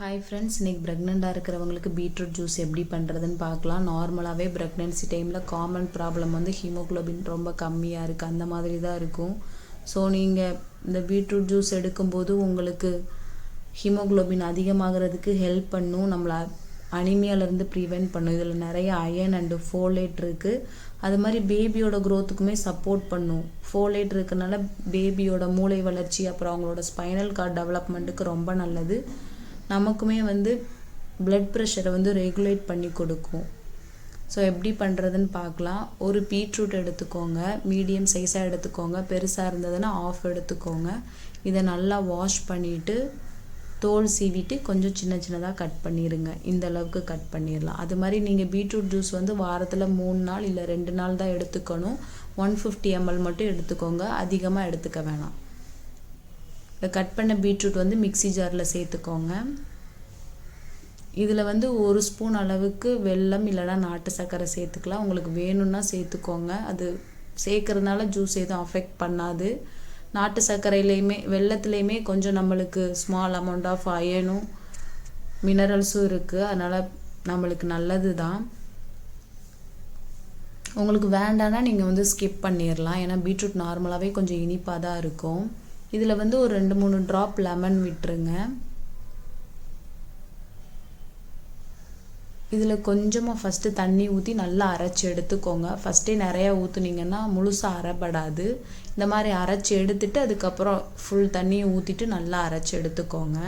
Hi friends இன்றைக்கி ப்ரெக்னெண்ட்டாக இருக்கிறவங்களுக்கு பீட்ரூட் ஜூஸ் எப்படி பண்ணுறதுன்னு பார்க்கலாம். நார்மலாகவே ப்ரெக்னென்சி டைமில் காமன் ப்ராப்ளம் வந்து ஹீமோக்ளோபின் ரொம்ப கம்மியாக இருக்குது அந்த மாதிரி தான் இருக்கும். ஸோ நீங்கள் இந்த பீட்ரூட் ஜூஸ் எடுக்கும்போது உங்களுக்கு ஹீமோகுளோபின் அதிகமாகிறதுக்கு ஹெல்ப் பண்ணும். நம்மளை அனிமியாலேருந்து ப்ரிவெண்ட் பண்ணும். இதில் நிறைய அயன் அண்டு ஃபோலேட் இருக்குது அது மாதிரி பேபியோட க்ரோத்துக்குமே சப்போர்ட் பண்ணும். ஃபோலேட் இருக்கனால பேபியோட மூளை வளர்ச்சி அப்புறம் அவங்களோட ஸ்பைனல் கார்ட் டெவலப்மெண்ட்டுக்கு ரொம்ப நல்லது. நமக்குமே வந்து பிளட் ப்ரெஷரை வந்து ரெகுலேட் பண்ணி கொடுக்கும். ஸோ எப்படி பண்ணுறதுன்னு பார்க்கலாம். ஒரு பீட்ரூட் எடுத்துக்கோங்க. மீடியம் சைஸாக எடுத்துக்கோங்க. பெருசாக இருந்ததுன்னா ஆஃப் எடுத்துக்கோங்க. இதை நல்லா வாஷ் பண்ணிவிட்டு தோல் சீவிட்டு கொஞ்சம் சின்ன சின்னதாக கட் பண்ணிடுங்க இந்த அளவுக்கு கட் பண்ணிடலாம் அது மாதிரி நீங்கள் பீட்ரூட் ஜூஸ் வந்து வாரத்தில் மூணு நாள் இல்லை ரெண்டு நாள் தான் எடுத்துக்கணும். ஒன் ஃபிஃப்டி எம்எல் மட்டும் எடுத்துக்கோங்க. அதிகமாக எடுத்துக்க வேணாம். இந்த கட் பண்ண பீட்ரூட் வந்து மிக்சி ஜாரில் சேர்த்துக்கோங்க. இதில் வந்து ஒரு ஸ்பூன் அளவுக்கு வெல்லம் இல்லைனா நாட்டு சர்க்கரை சேர்த்துக்கலாம். உங்களுக்கு வேணும்னா சேர்த்துக்கோங்க. அது சேர்க்கறதுனால ஜூஸ் எதுவும் அஃபெக்ட் பண்ணாது. நாட்டு சர்க்கரையிலையுமே வெள்ளத்துலேயுமே கொஞ்சம் நம்மளுக்கு ஸ்மால் அமௌண்ட் ஆஃப் அயனும் மினரல்ஸும் இருக்குது அதனால் நம்மளுக்கு நல்லது தான். உங்களுக்கு வேண்டான்னா நீங்கள் வந்து ஸ்கிப் பண்ணிடலாம். ஏன்னா பீட்ரூட் நார்மலாகவே கொஞ்சம் இனிப்பாக தான் இருக்கும். இதில் வந்து ஒரு ரெண்டு மூணு ட்ராப் லெமன் விட்டுருங்க. இதில் கொஞ்சமாக ஃபஸ்ட்டு தண்ணி ஊற்றி நல்லா அரைச்சி எடுத்துக்கோங்க. ஃபஸ்ட்டே நிறையா ஊற்றுனீங்கன்னா முழுசாக அரைப்படாது. இந்த மாதிரி அரைச்சி எடுத்துட்டு அதுக்கப்புறம் ஃபுல் தண்ணியை ஊற்றிட்டு நல்லா அரைச்சி எடுத்துக்கோங்க.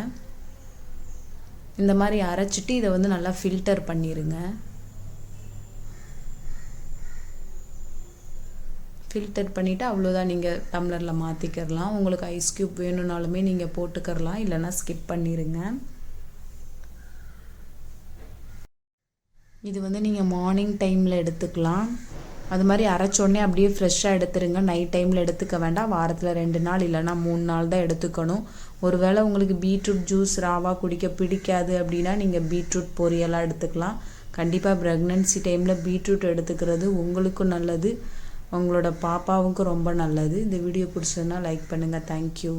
இந்த மாதிரி அரைச்சிட்டு இதை வந்து நல்லா ஃபில்டர் பண்ணிடுங்க ஃபில்டர் பண்ணிவிட்டு அவ்வளோதான் நீங்கள் டம்ளரில் மாற்றிக்கிறலாம் உங்களுக்கு ஐஸ் க்யூப் வேணும்னாலுமே நீங்கள் போட்டுக்கிறலாம் இல்லைன்னா ஸ்கிப் பண்ணிடுங்க இது வந்து நீங்கள் மார்னிங் டைமில் எடுத்துக்கலாம். அது மாதிரி அரைச்சோடனே அப்படியே ஃப்ரெஷ்ஷாக எடுத்துருங்க. நைட் டைமில் எடுத்துக்க வேண்டாம். வாரத்தில் ரெண்டு நாள் இல்லைனா மூணு நாள் தான் எடுத்துக்கணும். ஒருவேளை உங்களுக்கு பீட்ரூட் ஜூஸ் ராவாக குடிக்க பிடிக்காது அப்படின்னா நீங்கள் பீட்ரூட் பொரியலாக எடுத்துக்கலாம். கண்டிப்பாக ப்ரெக்னென்சி டைமில் பீட்ரூட் எடுத்துக்கிறது உங்களுக்கும் நல்லது. உங்களோட பாப்பாவுக்கும் ரொம்ப நல்லது. இந்த வீடியோ பிடிச்சதுன்னா லைக் பண்ணுங்கள் தேங்க்யூ